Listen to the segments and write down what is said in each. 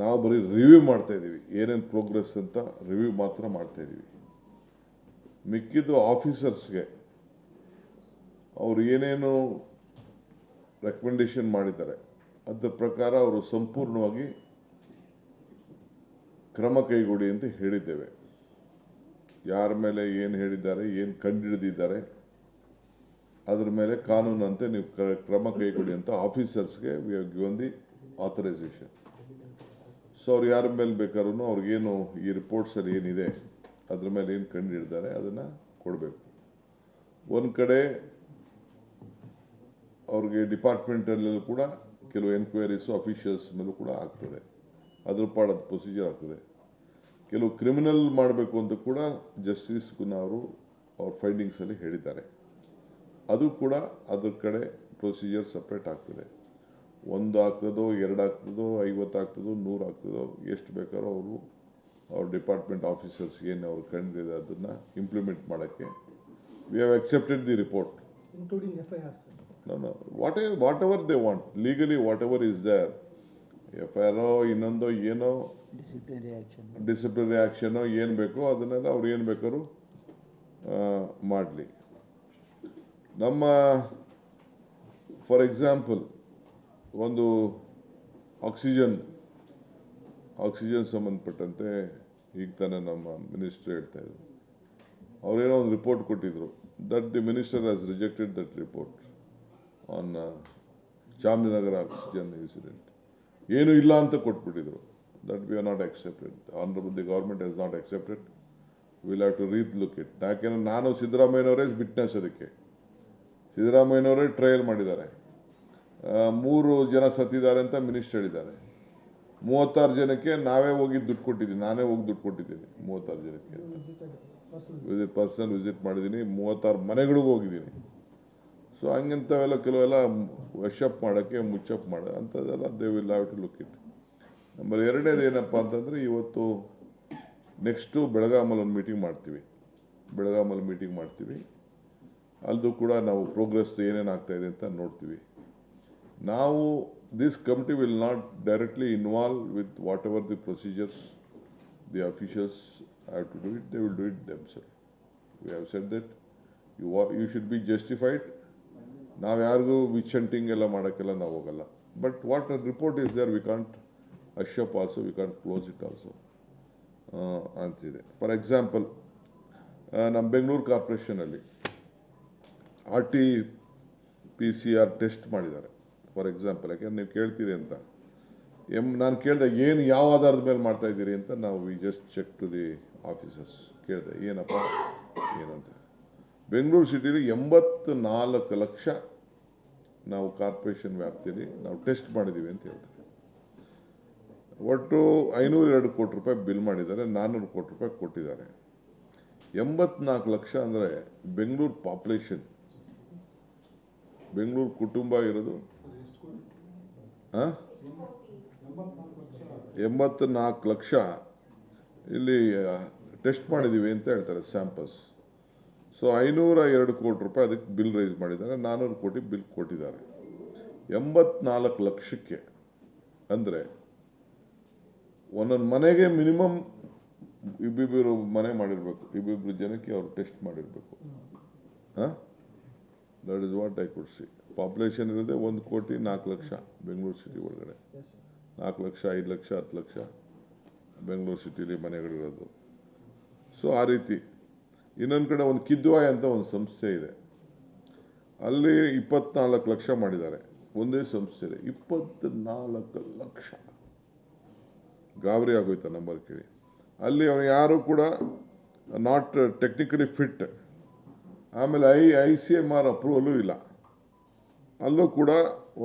ನಾವು ಬರೀ ರಿವ್ಯೂ ಮಾಡ್ತಾ ಇದ್ದೀವಿ ಏನೇನು ಪ್ರೋಗ್ರೆಸ್ ಅಂತ ರಿವ್ಯೂ ಮಾತ್ರ ಮಾಡ್ತಾ ಇದ್ದೀವಿ ಮಿಕ್ಕಿದ್ದು ಆಫೀಸರ್ಸ್ಗೆ ಅವರು ಏನೇನು ರೆಕಮೆಂಡೇಶನ್ ಮಾಡಿದ್ದಾರೆ. ಅದರ ಪ್ರಕಾರ ಅವರು ಸಂಪೂರ್ಣವಾಗಿ ಕ್ರಮ ಕೈಗೊಳ್ಳಿ ಅಂತ ಹೇಳಿದ್ದೇವೆ. ಯಾರ ಮೇಲೆ ಏನು ಹೇಳಿದ್ದಾರೆ, ಏನು ಕಂಡುಹಿಡಿದಿದ್ದಾರೆ, ಅದ್ರ ಮೇಲೆ ಕಾನೂನಂತೆ ನೀವು ಕ್ರಮ ಕೈಗೊಳ್ಳಿ ಅಂತ ಆಫೀಸರ್ಸ್ಗೆ we have given the authorisation so ಅವ್ರು ಯಾರ ಮೇಲೆ ಬೇಕಾದ್ರೂ ಅವ್ರಿಗೇನು ಈ ರಿಪೋರ್ಟ್ಸಲ್ಲಿ ಏನಿದೆ, ಅದ್ರ ಮೇಲೆ ಏನು ಕಂಡು ಹಿಡಿದಾರೆ ಅದನ್ನು ಕೊಡಬೇಕು. ಒಂದು ಕಡೆ ಅವ್ರಿಗೆ ಡಿಪಾರ್ಟ್ಮೆಂಟಲ್ಲೂ ಕೂಡ ಕೆಲವು ಎನ್ಕ್ವೈರೀಸು ಅಫಿಷಿಯಲ್ಸ್ ಮೇಲೂ ಕೂಡ ಆಗ್ತದೆ. ಅದ್ರ ಪಾಡದ ಪ್ರೊಸೀಜರ್ ಆಗ್ತದೆ. ಕೆಲವು ಕ್ರಿಮಿನಲ್ ಮಾಡಬೇಕು ಅಂತ ಕೂಡ ಜಸ್ಟಿಸ್ ಗುಣ ಅವರು ಅವ್ರ ಫೈಂಡಿಂಗ್ಸಲ್ಲಿ ಹೇಳಿದ್ದಾರೆ. ಅದು ಕೂಡ ಅದ್ರ ಕಡೆ ಪ್ರೊಸೀಜರ್ ಸಪ್ರೇಟ್ ಆಗ್ತದೆ. ಒಂದು ಆಗ್ತದೋ ಎರಡು ಆಗ್ತದೋ ಐವತ್ತು ಆಗ್ತದೋ ನೂರು ಆಗ್ತದೋ ಎಷ್ಟು ಬೇಕಾದ್ರೂ ಅವರು ಅವ್ರ ಡಿಪಾರ್ಟ್ಮೆಂಟ್ ಆಫೀಸರ್ಸ್ ಏನು ಅವ್ರು ಕಂಡಿದೆ ಅದನ್ನು ಇಂಪ್ಲಿಮೆಂಟ್ ಮಾಡೋಕ್ಕೆ. We have accepted the report what what ever no. Want legally whatever legally whatever is there, F I R ಇನ್ನೊಂದು ಏನೋ ಡಿಸಿಪ್ಲಿನರಿ ಆ್ಯಕ್ಷನೋ ಏನು ಬೇಕೋ ಅದನ್ನೆಲ್ಲ ಅವ್ರು ಏನು ಬೇಕಾದ್ರು ಮಾಡಲಿ. ನಮ್ಮ ಫಾರ್ ಎಕ್ಸಾಂಪಲ್ ಒಂದು ಆಕ್ಸಿಜನ್ ಆಕ್ಸಿಜನ್ ಸಂಬಂಧಪಟ್ಟಂತೆ ಈಗ ತಾನೇ ನಮ್ಮ ಮಿನಿಸ್ಟರ್ ಹೇಳ್ತಾ ಇದ್ರು. ಅವರೇನೋ ಒಂದು ರಿಪೋರ್ಟ್ ಕೊಟ್ಟಿದ್ರು. That the minister has rejected that report on Chamarajanagar oxygen incident ಏನೂ ಇಲ್ಲ ಅಂತ ಕೊಟ್ಬಿಟ್ಟಿದ್ರು. That we are not accepted honourable the government has not accepted will have to relook it ಯಾಕೆಂದ್ರೆ ನಾನು ಸಿದ್ದರಾಮಯ್ಯನವರೇ ವಿಟ್ನೆಸ್ ಅದಕ್ಕೆ. ಸಿದ್ದರಾಮಯ್ಯನವರೇ ಟ್ರಯಲ್ ಮಾಡಿದ್ದಾರೆ. ಮೂರು ಜನ ಸತ್ತಿದ್ದಾರೆ ಅಂತ ಮಿನಿಸ್ಟರ್ ಹೇಳಿದ್ದಾರೆ. ಮೂವತ್ತಾರು ಜನಕ್ಕೆ ನಾವೇ ಹೋಗಿ ದುಡ್ಡು ಕೊಟ್ಟಿದ್ದೀನಿ ನಾನೇ ಹೋಗಿ ದುಡ್ಡು ಕೊಟ್ಟಿದ್ದೀನಿ ಮೂವತ್ತಾರು ಜನಕ್ಕೆ ವಿಸಿಟ್ ಪರ್ಸನಲ್ ವಿಸಿಟ್ ಮಾಡಿದ್ದೀನಿ, ಮೂವತ್ತಾರು ಮನೆಗಳಿಗೂ ಹೋಗಿದ್ದೀನಿ. ಸೊ ಹಂಗಿಂಥವೆಲ್ಲ ಕೆಲವೆಲ್ಲ ವಶಪ್ ಮಾಡೋಕ್ಕೆ ಮುಚ್ಚಪ್ ಮಾಡೋ, ಅಂಥದ್ದೆಲ್ಲ they will have to look it number ಎರಡನೇದು ಏನಪ್ಪ ಅಂತಂದರೆ, ಇವತ್ತು ನೆಕ್ಸ್ಟು ಬೆಳಗಾಮಲ್ಲಿ ಒಂದು ಮೀಟಿಂಗ್ ಮಾಡ್ತೀವಿ. ಬೆಳಗಾಮಲ್ಲಿ ಮೀಟಿಂಗ್ ಮಾಡ್ತೀವಿ. ಅಲ್ಲದು ಕೂಡ ನಾವು ಪ್ರೋಗ್ರೆಸ್ ಏನೇನು ಆಗ್ತಾಯಿದೆ ಅಂತ ನೋಡ್ತೀವಿ. ನಾವು this committee will not directly involve with whatever the procedures the officials have to do it, they will do it themselves. We have said that you, ವಾ you should be justified. Witch hunting ಎಲ್ಲ ಮಾಡೋಕ್ಕೆಲ್ಲ ನಾವು ಹೋಗಲ್ಲ but what report is there we can't hush up also we can't close it also ಅಂತಿದೆ for example ನಮ್ಮ Bengaluru ಕಾರ್ಪೊರೇಷನಲ್ಲಿ R T P C R for example, ಯಾಕೆಂದ್ರೆ ನೀವು ಕೇಳ್ತೀರಿ ಅಂತ. ಎಂ, ನಾನು ಕೇಳಿದೆ, ಏನು ಯಾವ ಆಧಾರದ ಮೇಲೆ ಮಾಡ್ತಾ ಇದ್ದೀರಿ ಅಂತ ನಾವು we just check to the officers ಕೇಳಿದೆ, ಏನಪ್ಪ, ಏನಂತ. ಬೆಂಗಳೂರು ಸಿಟಿಲಿ ಎಂಬತ್ತು ನಾಲ್ಕು ಲಕ್ಷ ನಾವು ಕಾರ್ಪೊರೇಷನ್ ವ್ಯಾಪ್ತಿಯಲ್ಲಿ ನಾವು ಟೆಸ್ಟ್ ಮಾಡಿದ್ದೀವಿ ಅಂತ ಹೇಳ್ತಾರೆ. ಒಟ್ಟು ಐನೂರ ಎರಡು ಕೋಟಿ ರೂಪಾಯಿ ಬಿಲ್ ಮಾಡಿದ್ದಾರೆ, ನಾನ್ನೂರು ಕೋಟಿ ರೂಪಾಯಿ ಕೊಟ್ಟಿದ್ದಾರೆ. ಎಂಬತ್ನಾಲ್ಕು ಲಕ್ಷ ಅಂದರೆ ಬೆಂಗಳೂರು ಪಾಪ್ಯುಲೇಷನ್. ಬೆಂಗಳೂರು ಕುಟುಂಬ ಇರೋದು ಎಂಬತ್ತು ನಾಲ್ಕು ಲಕ್ಷ. ಇಲ್ಲಿ ಟೆಸ್ಟ್ ಮಾಡಿದ್ದೀವಿ ಅಂತ ಹೇಳ್ತಾರೆ ಸ್ಯಾಂಪಲ್ಸ್. ಸೊ ಐನೂರ ಎರಡು ಕೋಟಿ ರೂಪಾಯಿ ಅದಕ್ಕೆ ಬಿಲ್ ರೈಸ್ ಮಾಡಿದ್ದಾರೆ. ನಾನ್ನೂರು ಕೋಟಿ ಬಿಲ್ ಕೊಟ್ಟಿದ್ದಾರೆ. ಎಂಬತ್ನಾಲ್ಕು ಲಕ್ಷಕ್ಕೆ ಅಂದರೆ ಒಂದೊಂದು ಮನೆಗೆ ಮಿನಿಮಮ್ ಇಬ್ಬಿಬ್ಬರು ಮನೆ ಮಾಡಿರಬೇಕು. ಇಬ್ಬಿಬ್ಬರು ಜನಕ್ಕೆ ಅವರು ಟೆಸ್ಟ್ ಮಾಡಿರಬೇಕು. ಹಾಂ? That is what I could see population ಇರೋದೇ ಒಂದು ಕೋಟಿ ನಾಲ್ಕು ಲಕ್ಷ ಬೆಂಗಳೂರು ಸಿಟಿ ಒಳಗಡೆ. ನಾಲ್ಕು ಲಕ್ಷ, ಐದು ಲಕ್ಷ, ಹತ್ತು ಲಕ್ಷ ಬೆಂಗಳೂರು ಸಿಟಿಲಿ ಮನೆಗಳಿರೋದು. ಸೊ ಆ ರೀತಿ. ಇನ್ನೊಂದು ಕಡೆ ಒಂದು ಕಿದ್ವಾಯ್ ಅಂತ ಒಂದು ಸಂಸ್ಥೆ ಇದೆ. ಅಲ್ಲಿ ಇಪ್ಪತ್ನಾಲ್ಕು ಲಕ್ಷ ಮಾಡಿದ್ದಾರೆ. ಒಂದೇ ಇದೆ ಇಪ್ಪತ್ನಾಲ್ಕು ಲಕ್ಷ. ಗಾಬರಿ ಆಗೋಯ್ತು ನಂಬರ್ ಕೇಳಿ. ಅಲ್ಲಿ ಅವನು ಯಾರು ಕೂಡ ನಾಟ್ ಟೆಕ್ನಿಕಲಿ ಫಿಟ್ ಆಮೇಲೆ I I C M R approval ಇಲ್ಲ. ಅಲ್ಲೂ ಕೂಡ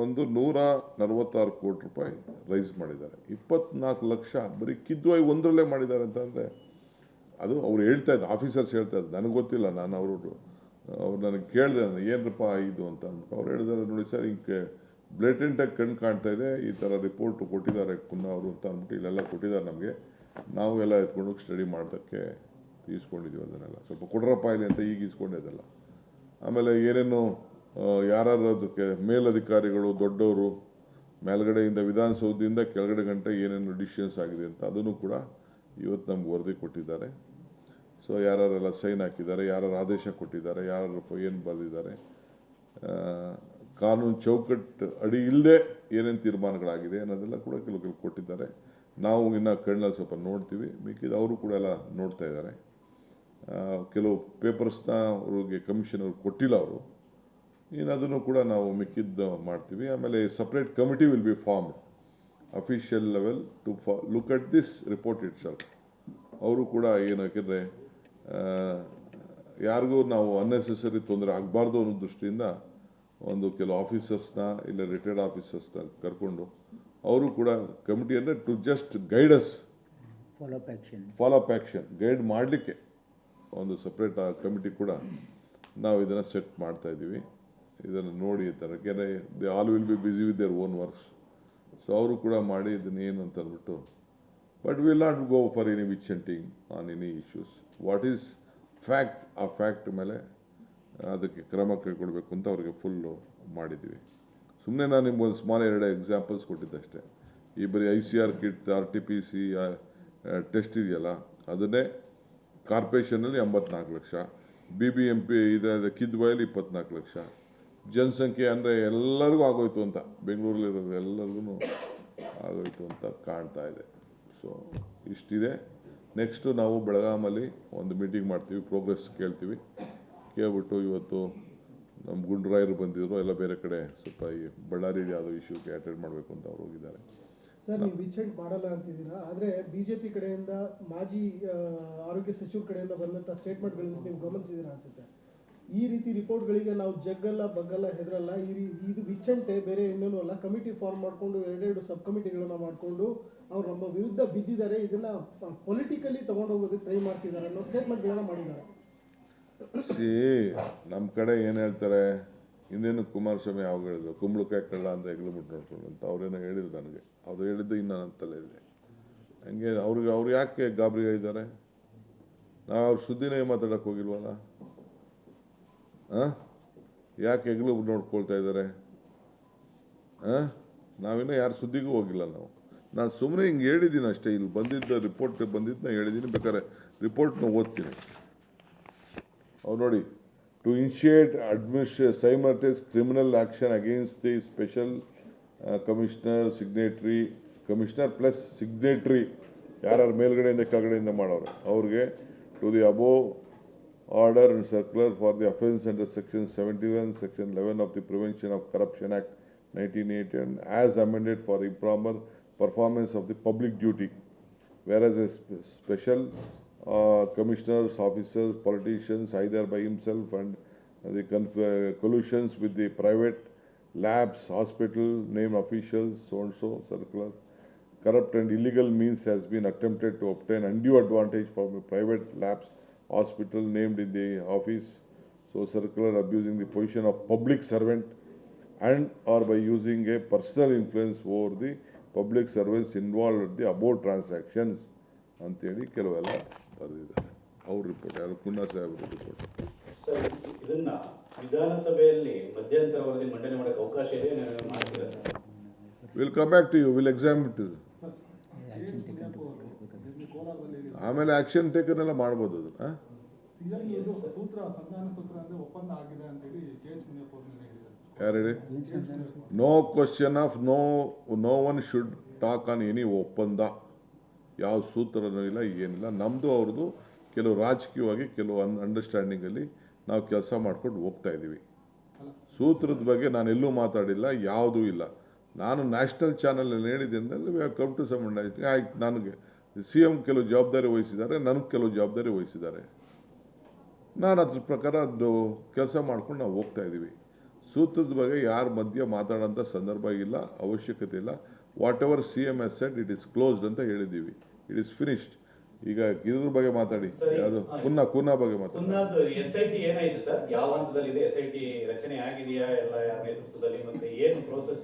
ಒಂದು ನೂರ ನಲವತ್ತಾರು ಕೋಟಿ ರೂಪಾಯಿ ರೈಸ್ ಮಾಡಿದ್ದಾರೆ. ಇಪ್ಪತ್ನಾಲ್ಕು ಲಕ್ಷ ಬರೀ ಕಿದ್ವಾಯಿ ಒಂದರಲ್ಲೇ ಮಾಡಿದ್ದಾರೆ ಅಂತಂದರೆ ಅದು ಅವ್ರು ಹೇಳ್ತಾ ಇದ್ದ, ಆಫೀಸರ್ಸ್ ಹೇಳ್ತಾ ಇದ್ದ, ನನಗೆ ಗೊತ್ತಿಲ್ಲ, ನಾನು ಅವರು ಅವ್ರು ನನಗೆ ಕೇಳಿದೆ, ನಾನು ಏನಪ್ಪ ಇದು ಅಂತ ಅಂದ್ಬಿಟ್ಟು ಅವ್ರು ಹೇಳಿದಾರೆ ನೋಡಿ ಸರ್, ಹಿಂಗೆ ಬ್ಲೇಟೆಂಟಾಗಿ ಕಣ್ಣು ಕಾಣ್ತಾ ಇದೆ, ಈ ಥರ ರಿಪೋರ್ಟು ಕೊಟ್ಟಿದ್ದಾರೆ ಪುನಃ ಅವರು ಅಂತ ಅಂದ್ಬಿಟ್ಟು ಇಲ್ಲೆಲ್ಲ ಕೊಟ್ಟಿದ್ದಾರೆ ನಮಗೆ. ನಾವು ಎಲ್ಲ ಎತ್ಕೊಂಡು ಸ್ಟಡಿ ಮಾಡೋದಕ್ಕೆ ಈಸ್ಕೊಂಡಿದ್ದೀವಿ ಅದನ್ನೆಲ್ಲ. ಸ್ವಲ್ಪ ಕೊಡ್ರಪ್ಪ ಇಲ್ಲಿ ಅಂತ ಈಗ ಈಸ್ಕೊಂಡಿದ್ದೆಲ್ಲ ಆಮೇಲೆ ಏನೇನು ಯಾರು ಅದಕ್ಕೆ ಮೇಲಧಿಕಾರಿಗಳು, ದೊಡ್ಡವರು, ಮೇಲ್ಗಡೆಯಿಂದ ವಿಧಾನಸೌಧದಿಂದ ಕೆಳಗಡೆ ಗಂಟೆ ಏನೇನು ಡಿಸಿಷನ್ಸ್ ಆಗಿದೆ ಅಂತ ಅದನ್ನು ಕೂಡ ಇವತ್ತು ನಮ್ಗೆ ವರದಿ ಕೊಟ್ಟಿದ್ದಾರೆ. ಸೊ ಯಾರೆಲ್ಲ ಸೈನ್ ಹಾಕಿದ್ದಾರೆ ಯಾರು ಆದೇಶ ಕೊಟ್ಟಿದ್ದಾರೆ ಯಾರು ಏನು ಬರೆದಿದ್ದಾರೆ ಕಾನೂನು ಚೌಕಟ್ಟು ಅಡಿ ಇಲ್ಲದೆ ಏನೇನು ತೀರ್ಮಾನಗಳಾಗಿದೆ ಅನ್ನೋದೆಲ್ಲ ಕೂಡ ಕೆಲವು ಕೆಲವು ಕೊಟ್ಟಿದ್ದಾರೆ. ನಾವು ಇನ್ನು ಕಣ್ಣಲ್ಲಿ ಸ್ವಲ್ಪ ನೋಡ್ತೀವಿ. ಮಿಕ್ಕಿದ ಅವರು ಕೂಡ ಎಲ್ಲ ನೋಡ್ತಾ ಇದ್ದಾರೆ. ಕೆಲವು ಪೇಪರ್ಸ್ನ ಅವ್ರಿಗೆ ಕಮಿಷನ್ ಅವ್ರು ಕೊಟ್ಟಿಲ್ಲ ಅವರು. ಇನ್ನು ಅದನ್ನು ಕೂಡ ನಾವು ಮಿಕ್ಕಿದ್ದು ಮಾಡ್ತೀವಿ. ಆಮೇಲೆ separate committee will be formed official level to ಫಾ look at this report itself ಅವರು ಕೂಡ ಏನು ಯಾಕೆಂದರೆ ಯಾರಿಗೂ ನಾವು ಅನ್ನೆಸೆಸರಿ ತೊಂದರೆ ಆಗಬಾರ್ದು ಅನ್ನೋ ದೃಷ್ಟಿಯಿಂದ ಒಂದು ಕೆಲವು ಆಫೀಸರ್ಸ್ನ ಇಲ್ಲ ರಿಟೈರ್ಡ್ ಆಫೀಸರ್ಸ್ನ ಕರ್ಕೊಂಡು ಅವರು ಕೂಡ ಕಮಿಟಿ ಅಂದರೆ to just guides follow up action follow up follow up action guide ಮಾಡಲಿಕ್ಕೆ ಒಂದು ಸಪ್ರೇಟ್ ಕಮಿಟಿ ಕೂಡ ನಾವು ಇದನ್ನು ಸೆಟ್ ಮಾಡ್ತಾ ಇದ್ದೀವಿ. ಇದನ್ನು ನೋಡಿ ಇರ್ತಾರೆ ಯಾಕೆಂದರೆ they all will be busy with their own works so ಅವರು ಕೂಡ ಮಾಡಿ ಇದನ್ನು ಏನು ಅಂತ ಅಂದ್ಬಿಟ್ಟು but will not go for any which on any issues what is fact ಆ ಫ್ಯಾಕ್ಟ್ ಮೇಲೆ ಅದಕ್ಕೆ ಕ್ರಮ ಕೈಗೊಳ್ಬೇಕು ಅಂತ ಅವ್ರಿಗೆ ಫುಲ್ಲು ಮಾಡಿದ್ವಿ ಸುಮ್ಮನೆ ನಾನು ನಿಮ್ಗೆ ಒಂದು ಸ್ಮಾಲ್ ಎರಡು ಎಕ್ಸಾಂಪಲ್ಸ್ ಕೊಟ್ಟಿದ್ದಷ್ಟೇ. ಈ ಬರೀ I C R kit R T P C test ಇದೆಯಲ್ಲ, ಅದನ್ನೇ ಕಾರ್ಪೊರೇಷನಲ್ಲಿ ಎಂಬತ್ನಾಲ್ಕು ಲಕ್ಷ ಬಿ ಬಿ ಎಂ ಪಿ ಇದೆ ಕಿದ್ವಾಯಲ್ಲಿ ಇಪ್ಪತ್ನಾಲ್ಕು ಲಕ್ಷ. ಜನಸಂಖ್ಯೆ ಅಂದರೆ ಎಲ್ಲರಿಗೂ ಆಗೋಯ್ತು ಅಂತ. ಬೆಂಗಳೂರಲ್ಲಿರೋ ಎಲ್ಲರಿಗೂ ಆಗೋಯ್ತು ಅಂತ ಕಾಣ್ತಾ ಇದೆ. ಸೊ ಇಷ್ಟಿದೆ. ನೆಕ್ಸ್ಟು ನಾವು ಬೆಳಗಾಮಲ್ಲಿ ಒಂದು ಮೀಟಿಂಗ್ ಮಾಡ್ತೀವಿ ಪ್ರೋಗ್ರೆಸ್ ಕೇಳ್ತೀವಿ. ಕೇಳ್ಬಿಟ್ಟು ಇವತ್ತು ನಮ್ಮ ಗುಂಡ್ರಾಯರು ಬಂದಿದ್ರು, ಎಲ್ಲ ಬೇರೆ ಕಡೆ ಸ್ವಲ್ಪ ಈ ಬಳ್ಳಾರಿ ಯಾವುದೋ ಇಶ್ಯೂಗೆ ಅಟೆಂಡ್ ಮಾಡಬೇಕು ಅಂತ ಅವ್ರು ಹೋಗಿದ್ದಾರೆ. ಸರ್, ನೀವು ವಿಚೆಂಟ್ ಮಾಡಲ್ಲ ಅಂತಿದ್ದೀರಾ? ಆದರೆ ಬಿ ಜೆ ಪಿ ಕಡೆಯಿಂದ, ಮಾಜಿ ಆರೋಗ್ಯ ಸಚಿವರ ಕಡೆಯಿಂದ ಬಂದಂಥ ಸ್ಟೇಟ್ಮೆಂಟ್ಗಳನ್ನು ನೀವು ಗಮನಿಸಿದ್ದೀರಾ ಅನ್ಸುತ್ತೆ? ಈ ರೀತಿ ರಿಪೋರ್ಟ್ಗಳಿಗೆ ನಾವು ಜಗ್ಗಲ್ಲ, ಬಗ್ಗಲ್ಲ, ಹೆದರಲ್ಲ. ಈ ಇದು ವಿಚಂಟೆ ಬೇರೆ ಇನ್ನೇನು ಅಲ್ಲ. ಕಮಿಟಿ ಫಾರ್ಮ್ ಮಾಡಿಕೊಂಡು ಎರಡೆರಡು ಸಬ್ ಕಮಿಟಿಗಳನ್ನು ಮಾಡಿಕೊಂಡು ಅವ್ರು ನಮ್ಮ ವಿರುದ್ಧ ಬಿದ್ದಿದ್ದಾರೆ. ಇದನ್ನ ಪೊಲಿಟಿಕಲಿ ತಗೊಂಡೋಗೋದಕ್ಕೆ ಟ್ರೈ ಮಾಡ್ತಿದ್ದಾರೆ ಅನ್ನೋ ಸ್ಟೇಟ್ಮೆಂಟ್ಗಳನ್ನ ಮಾಡಿದ್ದಾರೆ. ಸಿ ನಮ್ಮ ಕಡೆ ಏನು ಹೇಳ್ತಾರೆ? ಇನ್ನೇನು ಕುಮಾರಸ್ವಾಮಿ ಯಾವಾಗ ಹೇಳಿದ್ರು? ಕುಂಬಳಕಾಯಿ ಕಳ್ಳ ಅಂತ ಎಗ್ಲುಬಿಟ್ಟು ನೋಡ್ಕೊಂಡು ಅಂತ. ಅವ್ರೇನೋ ಹೇಳಿದ್ರು ನನಗೆ. ಅವ್ರು ಹೇಳಿದ್ದು ಇನ್ನು ನನ್ನ ತಲೆ ಇದೆ ಹಂಗೆ ಅವ್ರಿಗೆ ಅವ್ರು ಯಾಕೆ ಗಾಬರಿ ಆಗಿದ್ದಾರೆ ನಾವು ಅವ್ರ ಸುದ್ದಿನೇ ಮಾತಾಡೋಕೆ ಹೋಗಿಲ್ವಲ್ಲ? ಯಾಕೆ ಹೆಗ್ಲು ನೋಡ್ಕೊಳ್ತಾ ಇದ್ದಾರೆ? ಹಾಂ ನಾವಿನ್ನೂ ಯಾರ ಸುದ್ದಿಗೂ ಹೋಗಿಲ್ಲ ನಾವು. ನಾನು ಸುಮ್ಮನೆ ಹಿಂಗೆ ಹೇಳಿದ್ದೀನಿ ಅಷ್ಟೇ. ಇಲ್ಲಿ ಬಂದಿದ್ದ ರಿಪೋರ್ಟ್ ಬಂದಿದ್ದನ್ನ ಹೇಳಿದ್ದೀನಿ ಬೇಕಾದ್ರೆ ರಿಪೋರ್ಟ್ನ ಓದ್ತೀನಿ. ಅವ್ರು ನೋಡಿ to initiate administrative simultaneous criminal action against the special commissioner signatory commissioner plus signatory ಯಾರ್ಯಾರು ಮೇಲ್ಗಡೆಯಿಂದ ಕೆಳಗಡೆಯಿಂದ ಮಾಡೋರು. ಅವ್ರಿಗೆ to the above order and circular for the offence under section 71 section 11 of the prevention of corruption act 1980 as amended for improper performance of the public duty. Whereas a special uh, commissioners officers politicians either by himself and the uh, collusions with the private labs hospital name officials so and so circular corrupt and illegal means has been attempted to obtain undue advantage from private labs hospital named in the office, so circular abusing the position of public servant and or by using a personal influence over the public servants involved at the above transactions ಅಂತೇಳಿ ಕೆಲವೆಲ್ಲ ಬರೆದಿದ್ದಾರೆ ಅವ್ರ report ಯಾರು Cunha ಸಾಹೇಬ್ರ report ಇದನ್ನ ವಿಧಾನಸಭೆಯಲ್ಲಿ ಮಧ್ಯಂತರ ವರದಿ ಮಂಡನೆ ಮಾಡಕ್ಕೆ ಅವಕಾಶ ಇದೆ? Will come back to you will examine to ಆಮೇಲೆ ಆಕ್ಷನ್ ಟೇಕನ್ ಎಲ್ಲ ಮಾಡ್ಬೋದು ಅದನ್ನ ಅಂದ್ರೆ ಯಾರು ಹೇಳಿ? No question of no no one should talk on any ಒಪ್ಪಂದ. ಯಾವ ಸೂತ್ರನೂ ಇಲ್ಲ ಏನಿಲ್ಲ. ನಮ್ಮದು ಅವ್ರದ್ದು ಕೆಲವು ರಾಜಕೀಯವಾಗಿ ಕೆಲವು ಅನ್ ಅಂಡರ್ಸ್ಟ್ಯಾಂಡಿಂಗಲ್ಲಿ ನಾವು ಕೆಲಸ ಮಾಡ್ಕೊಂಡು ಹೋಗ್ತಾ ಇದ್ದೀವಿ. ಸೂತ್ರದ ಬಗ್ಗೆ ನಾನು ಎಲ್ಲೂ ಮಾತಾಡಿಲ್ಲ ಯಾವುದೂ ಇಲ್ಲ. ನಾನು ನ್ಯಾಷನಲ್ ಚಾನಲಲ್ಲಿ ಹೇಳಿದ್ದೇನೆ ಕಮ್ ಟು ಸಮ್ ಆಯ್ತು ನನಗೆ ಸಿ ಎಂ ಕೆಲವು ಜವಾಬ್ದಾರಿ ವಹಿಸಿದ್ದಾರೆ ನನಗೆ ಕೆಲವು ಜವಾಬ್ದಾರಿ ವಹಿಸಿದ್ದಾರೆ. ನಾನು ಅದ್ರ ಪ್ರಕಾರ ಅದು ಕೆಲಸ ಮಾಡ್ಕೊಂಡು ನಾವು ಹೋಗ್ತಾ ಇದ್ದೀವಿ ಸೂತ್ರದ ಬಗ್ಗೆ ಯಾರ ಮಧ್ಯೆ ಮಾತಾಡೋಂಥ ಸಂದರ್ಭ ಇಲ್ಲ, ಅವಶ್ಯಕತೆ ಇಲ್ಲ. Whatever C M S set it is closed ಅಂತ ಹೇಳಿದ್ದೀವಿ. ಇಟ್ ಈಸ್ ಫಿನಿಶ್ಡ್ ಈಗ ಇದ್ರ ಬಗ್ಗೆ ಮಾತಾಡಿ. ಅದು ಪುನಃ ಕುನ್ನ ಬಗ್ಗೆ ಮಾತಾಡಿ.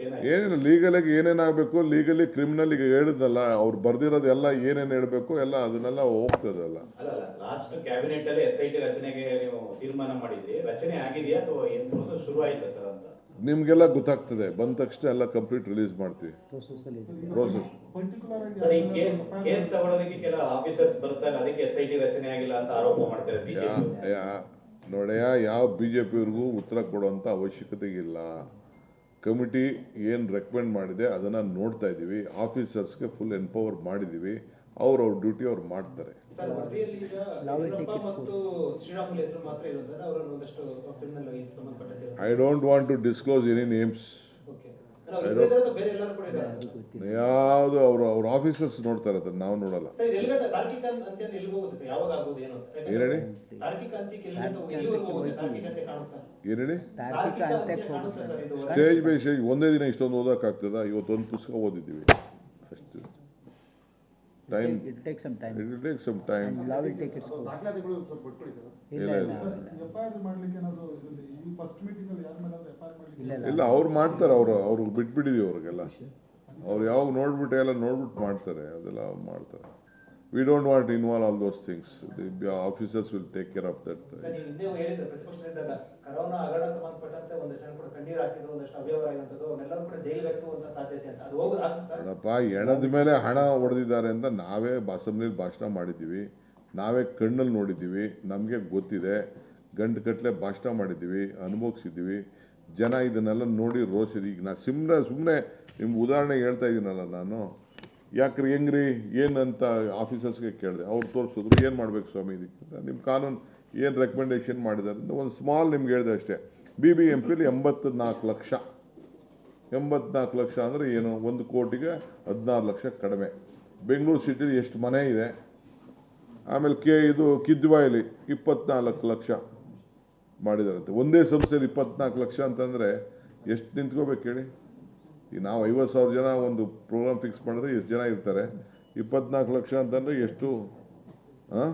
ಎಲ್ಲ ಏನಿಲ್ಲ ಲೀಗಲಾಗಿ ಏನೇನಾಗಬೇಕು ಲೀಗಲಿ ಕ್ರಿಮಿನಲ್ ಈಗ ಹೇಳಿದ್ನಲ್ಲ ಅವ್ರು ಬರ್ದಿರೋದೆಲ್ಲ ಏನೇನು ಹೇಳಬೇಕು ಎಲ್ಲ ಅದನ್ನೆಲ್ಲ ಹೋಗ್ತದೆ ಅಲ್ಲ. ಅಲ್ಲ ಲಾಸ್ಟ್ ಕ್ಯಾಬಿನೆಟ್ ಅಲ್ಲಿ ಎಸ್ ಐ ಟಿ ರಚನೆಗೆ ನೀವು ತೀರ್ಮಾನ ಮಾಡಿದ್ರಿ. ರಚನೆ ಆಗಿದೆಯಾ ಅಥವಾ ಏನ್ ಪ್ರೋಸೆಸ್ ಶುರು ಆಯ್ತಾ ಸರ್ ಅಂತ? ನಿಮಗೆಲ್ಲ ಗೊತ್ತಾಗ್ತದೆ. ಬಂದ ತಕ್ಷಣ ಎಲ್ಲ ಕಂಪ್ಲೀಟ್ ರಿಲೀಸ್ ಮಾಡ್ತೀವಿ. ಪ್ರೋಸೆಸ್ ಪರ್ಟಿಕ್ಯುಲರ್ ಆಗಿ ಕೇಸ್ ಯಾವ್ದಾದ್ರು ಕೆಲ ಆಫೀಸರ್ಸ್ ಬರ್ತಾರೆ. ಅದಕ್ಕೆ ಎಸ್ ಐ ಟಿ ರಚನೆ ಆಗಿಲ್ಲ ಅಂತ ಆರೋಪ ಮಾಡ್ತಾರೆ ಯಾ ಬಿಜೆಪಿ ಯಾ ಯಾವ ಬಿ ಜೆ ಪಿಯವ್ರಿಗೂ ಉತ್ತರ ಕೊಡುವಂಥ ಅವಶ್ಯಕತೆ ಇಲ್ಲ ಕಮಿಟಿ ಏನು ರೆಕಮೆಂಡ್ ಮಾಡಿದೆ ಅದನ್ನು ನೋಡ್ತಾ ಇದ್ದೀವಿ ಆಫೀಸರ್ಸ್ಗೆ ಫುಲ್ ಎನ್ಪವರ್ ಮಾಡಿದ್ದೀವಿ ಅವ್ರವ್ರ ಅವ್ರ ಡ್ಯೂಟಿ ಅವ್ರು ಮಾಡ್ತಾರೆ. I don't want to disclose any names okay. ಬೇರೆ ಎಲ್ಲರೂ ಕೂಡ ಇದ್ದಾರೆ. ಯಾವುದು ಅವರು ಅವ್ರ ಆಫೀಸರ್ಸ್ ನೋಡ್ತಾರೆ ಅದನ್ನ ನಾವು ನೋಡಲ್ಲ. ಏನೇಳಿ ಏನೇಳಿ ತಾರ್ಕಿಕ ಅಂತ್ಯ ಅಂತ ಹೋಗುತ್ತೆ ಸರ್ ಯಾವಾಗ ಆಗ್ಬೋದು ಏನು? ಅಂತ? ಏನ್ ಹೇಳಿ? ತಾರ್ಕಿಕ ಅಂತ್ಯಕ್ಕೆ ಎಲ್ಲಿಗಂಟ ಹೋಗುತ್ತೆ? ತಾರ್ಕಿಕ ಅಂತ್ಯ ಕಾಣುತ್ತಾ? ಏನು ಹೇಳಿ? ತಾರ್ಕಿಕ ಅಂತ್ಯಕ್ಕೆ ಹೋಗುತ್ತೆ ಸರ್ ಸ್ಟೇಜ್ ಬೈ ಸ್ಟೇಜ್ ಒಂದೇ ದಿನ ಇಷ್ಟೊಂದು ಓದೋಕ್ಕಾಗ್ತದ? ಇವತ್ತೊಂದು ಪುಸ್ತಕ ಓದಿದ್ದೀವಿ. Time it take some time it take some time law will take its course ದಾಖಲಾತಿಗಳು ಸ್ವಲ್ಪ ಬಿಟ್ಕೊಳ್ಳಿ ಸರ್. ಇಲ್ಲ ಇಲ್ಲ, ಇಲ್ಲ ಇಲ್ಲ. ಇಲ್ಲ. ಎಫ್ ಆರ್ ಮಾಡ್ಲಿಕ್ಕೆ ಏನಾದರೂ ಇದ್ರಲ್ಲಿ ಈ ಫಸ್ಟ್ ಮೀಟಿಂಗ್ ಅಲ್ಲಿ ಯಾರು ಮೇಲೆ ಎಫ್ ಆರ್ ಮಾಡ್ಲಿಕ್ಕೆ ಇಲ್ಲ, ಇಲ್ಲ. ಅವ್ರು ಮಾಡ್ತಾರೆ ಅವರು ಅವ್ರಿಗೆ ಬಿಟ್ಬಿಟ್ಟಿದೀವಿ ಅವ್ರಿಗೆಲ್ಲ. ಅವ್ರು ಯಾವಾಗ ನೋಡ್ಬಿಟ್ಟು ಎಲ್ಲ ನೋಡ್ಬಿಟ್ಟು ಮಾಡ್ತಾರೆ ಅದೆಲ್ಲ ಅವ್ರು ಮಾಡ್ತಾರೆ. We don't want to involve all those things. The officers will take care of that. ನೋಡಪ್ಪ ಎಣದ ಮೇಲೆ ಹಣ ಹೊಡೆದಿದ್ದಾರೆ ಅಂತ ನಾವೇ ಅಸೆಂಬ್ಲಿಲಿ ಭಾಷಣ ಮಾಡಿದ್ದೀವಿ. ನಾವೇ ಕಣ್ಣಲ್ಲಿ ನೋಡಿದ್ದೀವಿ. ನಮಗೆ ಗೊತ್ತಿದೆ. ಗಂಟು ಕಟ್ಟಲೆ ಭಾಷಣ ಮಾಡಿದ್ದೀವಿ ಅನುಭವಿಸಿದ್ದೀವಿ. ಜನ ಇದನ್ನೆಲ್ಲ ನೋಡಿ ರೋಷಿದೆ ಈಗ ನಾ ಸುಮ್ಮನೆ ಸುಮ್ಮನೆ ನಿಮ್ಗೆ ಉದಾಹರಣೆ ಹೇಳ್ತಾ ಇದ್ದೀನಲ್ಲ ನಾನು. ಯಾಕ್ರಿ, ಹೆಂಗ್ರಿ ಏನಂತ ಆಫೀಸರ್ಸ್ಗೆ ಕೇಳಿದೆ. ಅವ್ರು ತೋರಿಸಿದ್ರು, ಏನು ಮಾಡಬೇಕು ಸ್ವಾಮಿ ಇದಕ್ಕೆ ನಿಮ್ಮ ಕಾನೂನು ಏನು ರೆಕಮೆಂಡೇಷನ್ ಮಾಡಿದ್ದಾರೆ ಅಂತ ಒಂದು ಸ್ಮಾಲ್ ನಿಮ್ಗೆ ಹೇಳಿದೆ ಅಷ್ಟೇ. ಬಿ ಬಿ ಎಂ ಪಿಲಿ ಎಂಬತ್ನಾಲ್ಕು ಲಕ್ಷ. ಎಂಬತ್ನಾಲ್ಕು ಲಕ್ಷ ಅಂದರೆ ಏನು? ಒಂದು ಕೋಟಿಗೆ ಹದಿನಾರು ಲಕ್ಷ ಕಡಿಮೆ. ಬೆಂಗಳೂರು ಸಿಟಿಲಿ ಎಷ್ಟು ಮನೆ ಇದೆ? ಆಮೇಲೆ ಕೆ ಇದು ಕಿದ್ವಾಯಲ್ಲಿ ಇಪ್ಪತ್ನಾಲ್ಕು ಲಕ್ಷ ಮಾಡಿದಾರಂತೆ. ಒಂದೇ ಸಂಸ್ಥೆಯಲ್ಲಿ ಇಪ್ಪತ್ನಾಲ್ಕು ಲಕ್ಷ ಅಂತಂದರೆ ಎಷ್ಟು ನಿಂತ್ಕೋಬೇಕು ಹೇಳಿ? ಈಗ ನಾವು ಐವತ್ತು ಸಾವಿರ ಜನ ಒಂದು ಪ್ರೋಗ್ರಾಮ್ ಫಿಕ್ಸ್ ಮಾಡಿದ್ರೆ ಎಷ್ಟು ಜನ ಇರ್ತಾರೆ? ಇಪ್ಪತ್ನಾಲ್ಕು ಲಕ್ಷ ಅಂತಂದರೆ ಎಷ್ಟು? ಹಾಂ?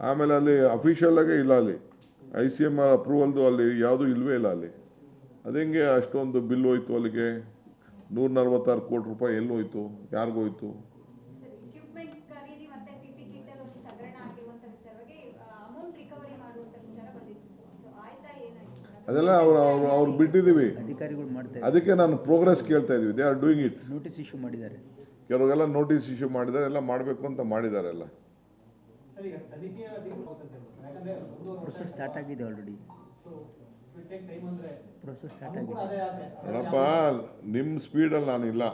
ಆಮೇಲೆ ಅಲ್ಲಿ ಅಫಿಷಿಯಲಾಗೆ ಇಲ್ಲ ಅಲ್ಲಿ. ಐ ಸಿ ಎಂ ಆರ್ ಅಪ್ರೂವಲ್ದು ಅಲ್ಲಿ ಯಾವುದೂ ಇಲ್ಲವೇ ಇಲ್ಲ ಅಲ್ಲಿ. ಅದೆಂಗೆ ಅಷ್ಟೊಂದು ಬಿಲ್ ಹೋಯ್ತು ಅಲ್ಲಿಗೆ? ನೂರ ನಲ್ವತ್ತಾರು ಕೋಟಿ ರೂಪಾಯಿ ಎಲ್ಲೋಯ್ತು ಯಾರಿಗೋಯ್ತು ಅದೆಲ್ಲ ಅವರು ಅವ್ರು ಅವ್ರು ಬಿಟ್ಟಿದ್ದೀವಿ. ಅಧಿಕಾರಿಗಳು ಮಾಡ್ತಾರೆ ಅದಕ್ಕೆ ನಾನು ಪ್ರೋಗ್ರೆಸ್ ಕೇಳ್ತಾ ಇದ್ದೀವಿ. They are doing it notice issue ಮಾಡಿದ್ದಾರೆ. ಕೆಲವರೆಲ್ಲ ನೋಟಿಸ್ ಇಶ್ಯೂ ಮಾಡಿದ್ದಾರೆ. ಎಲ್ಲ ಮಾಡಬೇಕು ಅಂತ ಮಾಡಿದ್ದಾರೆ ಎಲ್ಲ. ಪ್ರೊಸೆಸ್ ಸ್ಟಾರ್ಟ್ ಆಗಿದೆ ಆಲ್ರೆಡಿ ಸೊ ಟೇಕ್ ಟೈಮ್ ಅಂದ್ರೆ ಪ್ರೊಸೆಸ್ ಸ್ಟಾರ್ಟ್ ಆಗಿದೆ. ನೋಡಪ್ಪ ನಿಮ್ಮ ಸ್ಪೀಡಲ್ಲಿ ನಾನಿಲ್ಲ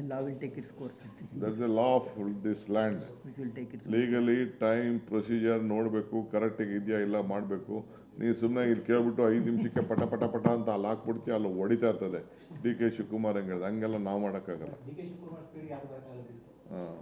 ಇಲ್ಲ. Will take its course that the law of this land which will take its legally time procedure ನೋಡಬೇಕು ಕರೆಕ್ಟಾಗಿ ಇದೆಯಾ ಇಲ್ಲ ಮಾಡಬೇಕು. ನೀವು ಸುಮ್ಮನೆ ಇಲ್ಲಿ ಕೇಳ್ಬಿಟ್ಟು ಐದು ನಿಮಿಷಕ್ಕೆ ಪಟ ಪಟ ಪಟ ಅಂತ ಅಲ್ಲಿ ಹಾಕ್ಬಿಡ್ತೀವಿ ಅಲ್ಲಿ ಹೊಡಿತಾ ಇರ್ತದೆ. ಡಿ ಕೆ ಶಿವಕುಮಾರ್ ಹಂಗೆ ಹೇಳಿದೆ ಹಂಗೆಲ್ಲ ನಾವು ಮಾಡೋಕ್ಕಾಗಲ್ಲ. ಡಿ ಕೆ ಶಿವಕುಮಾರ್ ಸ್ಪೀಡ್ ಯಾರು ಬರೋಕ್ಕಾಗಲ್ಲ ಹಾಂ.